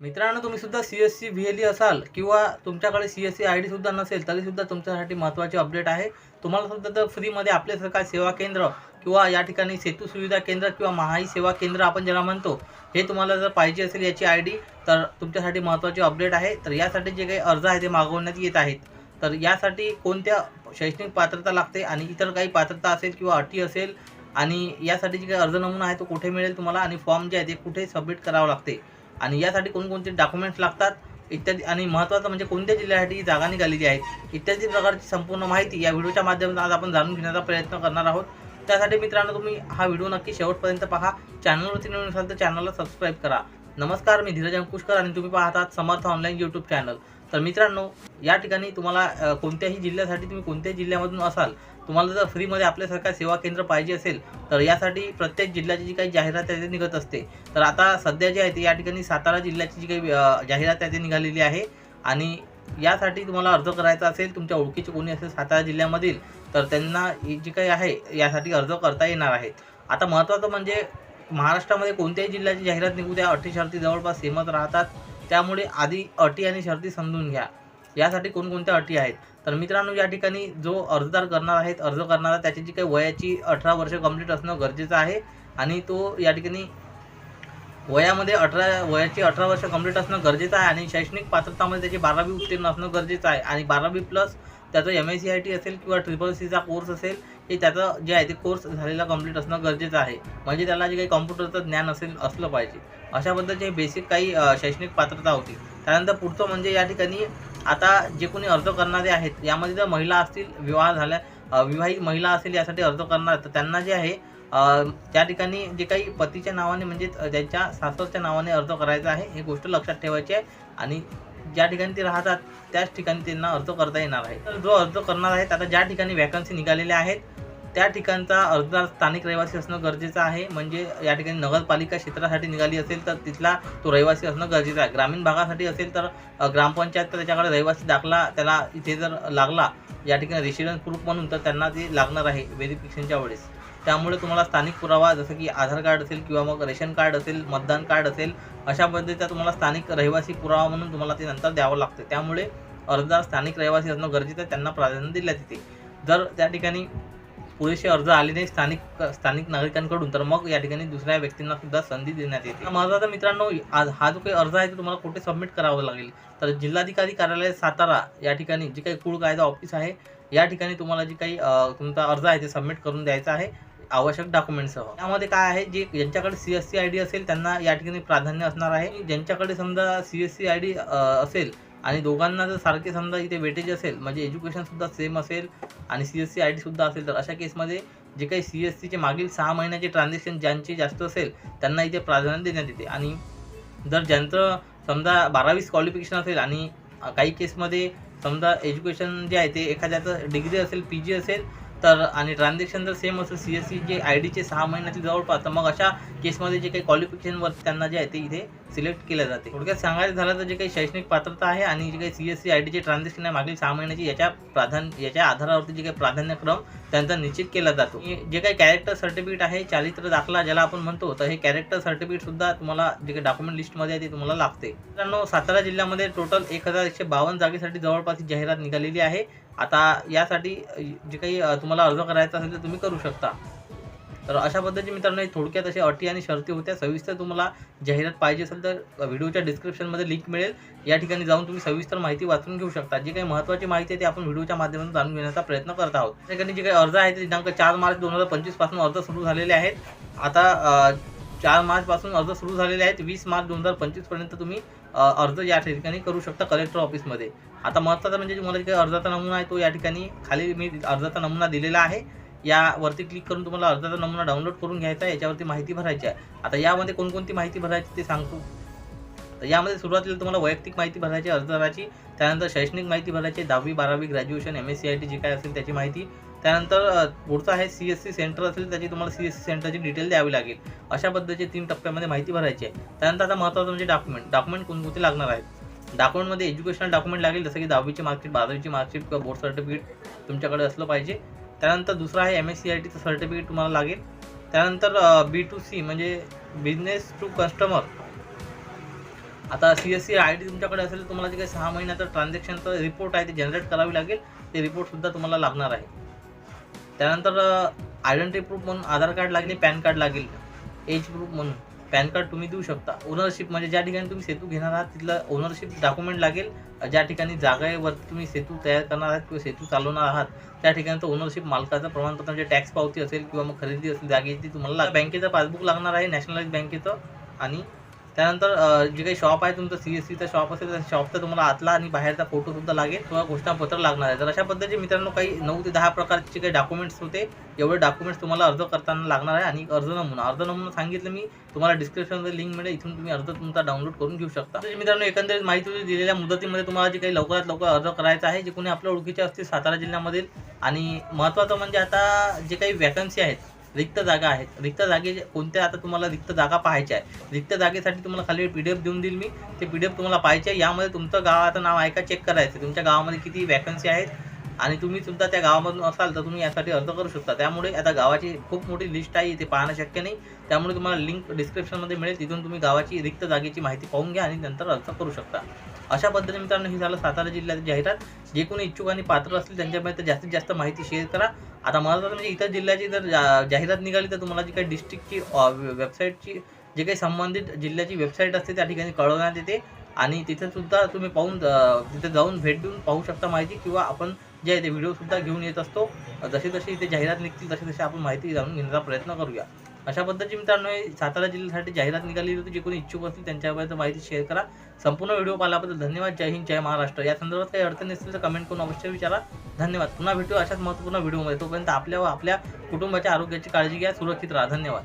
मित्रांनो तुम्ही सुद्धा C S C V L E असाल किंवा तुमच्याकडे C S C I D सुद्धा नसेल तरीसुद्धा तुमच्यासाठी महत्त्वाचे अपडेट आहे. तुम्हाला सुद्धा तर फ्रीमध्ये आपले सरकार सेवा केंद्र किंवा या ठिकाणी सेतू सुविधा केंद्र किंवा महाई सेवा केंद्र आपण ज्याला म्हणतो हे तुम्हाला जर पाहिजे असेल याची आय डी तर तुमच्यासाठी महत्त्वाचे अपडेट आहे. तर यासाठी जे काही अर्ज आहे ते मागवण्यात येत आहेत. तर यासाठी कोणत्या शैक्षणिक पात्रता लागते आणि इतर काही पात्रता असेल किंवा अटी असेल आणि यासाठी जे काही अर्ज नमुना आहे तो कुठे मिळेल तुम्हाला आणि फॉर्म जे आहे ते कुठे सबमिट करावं लागते. आणि यासाठी कोणकोणते डॉक्युमेंट्स लागतात इत्यादी आणि महत्त्वाचं म्हणजे कोणत्या जिल्ह्यासाठी ही जागा निघालेली आहे इत्यादी प्रकारची संपूर्ण माहिती या व्हिडिओच्या माध्यमातून आज आपण जाणून घेण्याचा प्रयत्न करणार आहोत. त्यासाठी मित्रांनो तुम्ही हा व्हिडिओ नक्की शेवटपर्यंत पहा. चॅनलवरती नवीन असाल तर चॅनलला सबस्क्राईब करा. नमस्कार मी धीरज अंकुशकर आणि तुम्ही पाहतात समर्थ ऑनलाईन यूट्यूब चॅनल तर मित्रांनो या ठिकाणी तुम्हाला कोणत्याही जिल्ह्यासाठी तुम्ही कोणत्याही जिल्ह्यामधून असाल तुम्हाला जर फ्रीमध्ये आपल्यासारखा सेवा केंद्र पाहिजे असेल तर यासाठी प्रत्येक जिल्ह्याची जी काही जाहिरात आहे ती निघत असते. तर आता सध्या जे आहे ते या ठिकाणी सातारा जिल्ह्याची जी काही जाहिरात आहे ती निघालेली आहे. आणि यासाठी तुम्हाला अर्ज करायचा असेल तुमच्या ओळखीचे कोणी असेल सातारा जिल्ह्यामधील तर त्यांना ही जी काही आहे यासाठी अर्ज करता येणार आहे आता महत्त्वाचं म्हणजे महाराष्ट्रामध्ये कोणत्याही जिल्ह्याची जाहिरात निघू द्या अटी शर्ती जवळपास सेमच राहतात. त्यामुळे आधी अटी आणि शर्ती समजून घ्या. यासाठी कोणकोणत्या अटी आहेत? तर मित्रांनो या ठिकाणी जो अर्जदार करणार आहेत अर्ज करणारा त्याची जी काही वयाची अठरा वर्ष कंप्लीट असणं गरजेचं आहे आणि तो या ठिकाणी वयामध्ये अठरा वयाची अठरा वर्ष कंप्लीट असणं गरजेचं आहे आणि शैक्षणिक पात्रतामध्ये त्याची बारावी उत्तीर्ण असणं गरजेचं आहे आणि बारावी प्लस त्याचं M S C I T असेल किंवा ट्रिपल सीचा कोर्स असेल हे त्याचं जे आहे ते कोर्स झालेला कंप्लीट असणं गरजेचं आहे. म्हणजे त्याला जे काही कॉम्प्युटरचं ज्ञान असेल असलं पाहिजे. अशा पद्धतीचे बेसिक काही शैक्षणिक पात्रता होती. त्यानंतर पुढचं म्हणजे या ठिकाणी आता जे कोणी अर्ज करणारे आहेत यामध्ये जर महिला असतील विवाह झाल्या विवाहित महिला असेल यासाठी अर्ज करणार तर त्यांना जे आहे त्या ठिकाणी जे काही पतीच्या नावाने म्हणजे त्यांच्या सासरच्या नावाने अर्ज करायचा आहे ही गोष्ट लक्षात ठेवायची आहे आणि ज्या ठिकाणी ते राहतात त्याच ठिकाणी त्यांना अर्ज करता येणार आहे. तर जो अर्ज करणार आहे आता ज्या ठिकाणी वॅकन्सी निघालेल्या आहेत त्या ठिकाणचा अर्जदार स्थानिक रहिवासी असणं गरजेचं आहे. म्हणजे या ठिकाणी नगरपालिका क्षेत्रासाठी निघाली असेल तर तिथला तो रहिवासी असणं गरजेचं आहे. ग्रामीण भागासाठी असेल तर ग्रामपंचायत त्याच्याकडे रहिवासी दाखला त्याला इथे जर लागला या ठिकाणी रेसिडेन्स प्रूफ म्हणून तर त्यांना ते लागणार आहे व्हेरिफिकेशनच्या वेळेस. त्यामुळे तुम्हाला स्थानिक पुरावा जसं की आधार कार्ड असेल किंवा मग रेशन कार्ड असेल मतदान कार्ड असेल अशा पद्धतीचा तुम्हाला स्थानिक रहिवासी पुरावा म्हणून तुम्हाला ते नंतर द्यावं लागते. त्यामुळे अर्जदार स्थानिक रहिवासी असणं गरजेचं आहे त्यांना प्राधान्य दिलं तिथे जर त्या ठिकाणी पुरेसे अर्ज आले नाही स्थानिक स्थानिक नागरिकांकडून तर मग या ठिकाणी दुसऱ्या व्यक्तींना सुद्धा संधी देण्यात येते. महत्त्वाचा मित्रांनो आज हा जो काही अर्ज आहे तो तुम्हाला कुठे सबमिट करावा लागेल? तर जिल्हाधिकारी कार्यालय सातारा या ठिकाणी जे काही कुळ कायदा ऑफिस आहे या ठिकाणी तुम्हाला जी काही तुमचा अर्ज आहे ते सबमिट करून द्यायचा आहे आवश्यक डॉक्युमेंटसह त्यामध्ये काय आहे जे ज्यांच्याकडे C S C I D असेल त्यांना या ठिकाणी प्राधान्य असणार आहे. ज्यांच्याकडे समजा C S C I D असेल आणि दोघांना जर सारखे समजा इथे वेटेज असेल म्हणजे एज्युकेशनसुद्धा सेम असेल आणि सी एस सी आय डीसुद्धा असेल तर अशा केसमध्ये जे काही सी एस सीचे मागील सहा महिन्याचे ट्रान्झॅक्शन ज्यांचे जास्त असेल त्यांना इथे प्राधान्य देण्यात येते. आणि जर ज्यांचं समजा बारावीस क्वालिफिकेशन असेल आणि काही केसमध्ये समजा एज्युकेशन जे आहे ते एखाद्याचं डिग्री असेल पी जी असेल तर आणि ट्रान्झॅक्शन जर सेम असेल C S C J I डीचे सहा महिन्यातील जवळपास तर मग अशा केसमध्ये जे काही क्वालिफिकेशनवर त्यांना जे आहे ते इथे सिलेक्ट केलं जाते. थोडक्यात सांगायचं झालं तर जे काही शैक्षणिक पात्रता आहे आणि जे काही सी एस सी आय डीचे ट्रान्झॅक्शन आहे मागील सहा महिन्याची याच्या प्राधान्य याच्या आधारावरती जे काही प्राधान्यक्रम त्यांचा निश्चित केला जातो. जे काही कॅरेक्टर सर्टिफिकेट आहे चारित्र दाखला ज्याला आपण म्हणतो तर हे कॅरेक्टर सर्टिफिकेट सुद्धा तुम्हाला जे काही डॉक्युमेंट लिस्टमध्ये आहे ते तुम्हाला लागते. मित्रांनो सातारा जिल्ह्यामध्ये टोटल एक हजार एकशे बावन्न जागेसाठी जवळपास जाहिरात निघालेली आहे. आता यासाठी जे काही तुम्हाला अर्ज करायचा असेल तर तुम्ही करू शकता. तर अशा पद्धतीने मित्रांनो थोडक्यात अशा अटी आणि शर्ती होत्या. सविस्तर तुम्हाला जाहिरात पाहिजे असेल तर व्हिडिओच्या डिस्क्रिप्शनमध्ये लिंक मिळेल. या ठिकाणी जाऊन तुम्ही सविस्तर माहिती वाचून घेऊ शकता. जी काही महत्त्वाची माहिती आहे ती आपण व्हिडिओच्या माध्यमातून जाणून घेण्याचा प्रयत्न करत आहोत. त्या ठिकाणी जे काही अर्ज आहे ते दिनांक चार मार्च दोन हजार पंचवीसपासून अर्ज सुरू झालेले आहेत. आता चार मार्चपासून अर्ज सुरू झालेले आहेत. वीस मार्च दोन हजार पंचवीसपर्यंत तुम्ही अर्ज या ठिकाणी करू शकता कलेक्टर ऑफिसमध्ये आता महत्त्वाचा म्हणजे तुम्हाला जे काही अर्जाचा नमुना आहे तो या ठिकाणी खाली मी अर्जाचा नमुना दिलेला आहे. यावरती क्लिक करून तुम्हाला अर्जाचा नमुना डाउनलोड करून घ्यायचा आहे याच्यावरती माहिती भरायची आहे. आता यामध्ये कोणकोणती माहिती भरायची ते सांगतो. तर यामध्ये सुरुवातीला तुम्हाला वैयक्तिक माहिती भरायची आहे अर्जदाराची त्यानंतर शैक्षणिक माहिती भरायची दहावी बारावी graduation M S C I T जी काय असेल त्याची माहिती. त्यानंतर पुढचं आहे सी एस सी सेंटर असेल त्याची तुम्हाला सी एस सी सेंटरची डिटेल द्यावी लागेल. अशा पद्धतीचे तीन टप्प्यामध्ये माहिती भरायची आहे. त्यानंतर आता महत्त्वाचं म्हणजे डॉक्युमेंट डॉक्युमेंट कोणकोणते लागणार आहेत? डॉक्युमेंटमध्ये एज्युकेशनल डॉक्युमेंट लागेल जसं की दहावीची मार्कशीट बारावीची मार्कशीट किंवा बोर्ड सर्टिफिकेट तुमच्याकडे असलं पाहिजे. त्यानंतर दुसरं आहे एम एस सी आय टीचं सर्टिफिकेट तुम्हाला लागेल. त्यानंतर बी टू सी म्हणजे बिझनेस टू कस्टमर आता C S C I D तुमच्याकडे असेल तर तुम्हाला जे काही सहा महिन्याचं ट्रान्झॅक्शनचं रिपोर्ट आहे ते जनरेट करावी लागेल. ते रिपोर्टसुद्धा तुम्हाला लागणार आहे. त्यानंतर आयडेंटिटी प्रूफ म्हणून आधार कार्ड लागेल पॅन कार्ड लागेल. एज प्रूफ म्हणून. पॅन कार्ड तुम्ही देऊ शकता. ओनरशिप म्हणजे ज्या ठिकाणी तुम्ही सेतू घेणार आहात तिथलं ओनरशिप डॉक्युमेंट लागेल. ज्या ठिकाणी जागेवरती तुम्ही सेतू तयार करणार आहात किंवा सेतू चालवणार आहात त्या ठिकाणी ओनरशिप मालकाचं प्रमाणपत्र म्हणजे टॅक्स पावती असेल किंवा मग खरेदी असेल जागेची तुम्हाला बँकेचं पासबुक लागणार आहे नॅशनलाइज बँकेचं आणि त्यानंतर जे काही शॉप आहे तुमचं सी एस सीचा शॉप असेल त्या शॉपचा तुम्हाला आतला आणि बाहेरचा फोटो सुद्धा लागेल. किंवा घोषणापत्र लागणार आहे. तर अशा पद्धतीचे मित्रांनो काही नऊ ते दहा प्रकारचे काही डॉक्युमेंट्स होते. एवढे डॉक्युमेंट्स तुम्हाला अर्ज करताना लागणार आहे आणि अर्ज नमुना. अर्ज नमुना सांगितलं मी तुम्हाला डिस्क्रिप्शनमध्ये लिंक मिळेल. इथून तुम्ही अर्ज तुमचा डाउनलोड करून घेऊ शकता. तर मित्रांनो एकंदरीत माहिती दिलेल्या मुदतीमध्ये तुम्हाला जे काही लवकरात लवकर अर्ज करायचा आहे जे कोणी आपल्या ओळखीचे असतील सातारा जिल्ह्यामधील. आणि महत्त्वाचं म्हणजे आता जे काही वॅकन्सी आहेत रिक्त जागा आहेत. रिक्त जागे कोणत्या आता तुम्हाला रिक्त जागा पाहायच्या आहे? रिक्त जागेसाठी तुम्हाला खाली पी डी एफ देऊन देईल मी. ते पी डी एफ तुम्हाला पाहायचे आहे. यामध्ये तुमचं गावाचं नाव आहे का चेक करायचं. तुमच्या गावामध्ये किती वॅकन्सी आहेत? आणि तुम्ही सुद्धा त्या गावामधून असाल तर तुम्ही यासाठी अर्ज करू शकता. त्यामुळे आता गावाची खूप मोठी लिस्ट आहे. ते पाहणं शक्य नाही. त्यामुळे तुम्हाला लिंक डिस्क्रिप्शनमध्ये मिळेल. तिथून तुम्ही गावाची रिक्त जागेची माहिती पाहून घ्या आणि नंतर अर्ज करू शकता. अशा पद्धतीने मित्रांनो हे झालं सातारा जिल्ह्यात जाहिरात जे कोणी इच्छुक आणि पात्र असतील त्यांच्यापर्यंत जास्तीत जास्त माहिती शेअर करा. आता मला तर म्हणजे इतर जिल्ह्याची जर जा- जाहिरात निघाली तर तुम्हाला जी काही डिस्ट्रिक्टची वेबसाईटची जे काही संबंधित जिल्ह्याची वेबसाईट असते त्या ठिकाणी कळवण्यात येते. आणि तिथेसुद्धा तुम्ही पाहून तिथे जाऊन भेट देऊन पाहू शकता माहिती किंवा आपण जे आहे ते व्हिडिओसुद्धा घेऊन येत असतो. जसे जशी इथे जाहिरात निघतील तशी तशी आपण माहिती जाणून घेण्याचा प्रयत्न करूया. अशा पद्धतीची मित्रांनो सातारा जिल्ह्यासाठी जाहिरात निघाली होती जे कोणी इच्छुक असतील त्यांच्यापर्यंत माहिती शेअर करा. संपूर्ण व्हिडिओ पाहिल्याबद्दल धन्यवाद. जय हिंद जय महाराष्ट्र. या संदर्भात काही अडचण नसतील तर कमेंट करून अवश्य विचारा. धन्यवाद. पुन्हा भेटू अशाच महत्त्वपूर्ण व्हिडिओमध्ये तोपर्यंत आपल्या व आपल्या कुटुंबाच्या आरोग्याची काळजी घ्या. सुरक्षित राहा. धन्यवाद.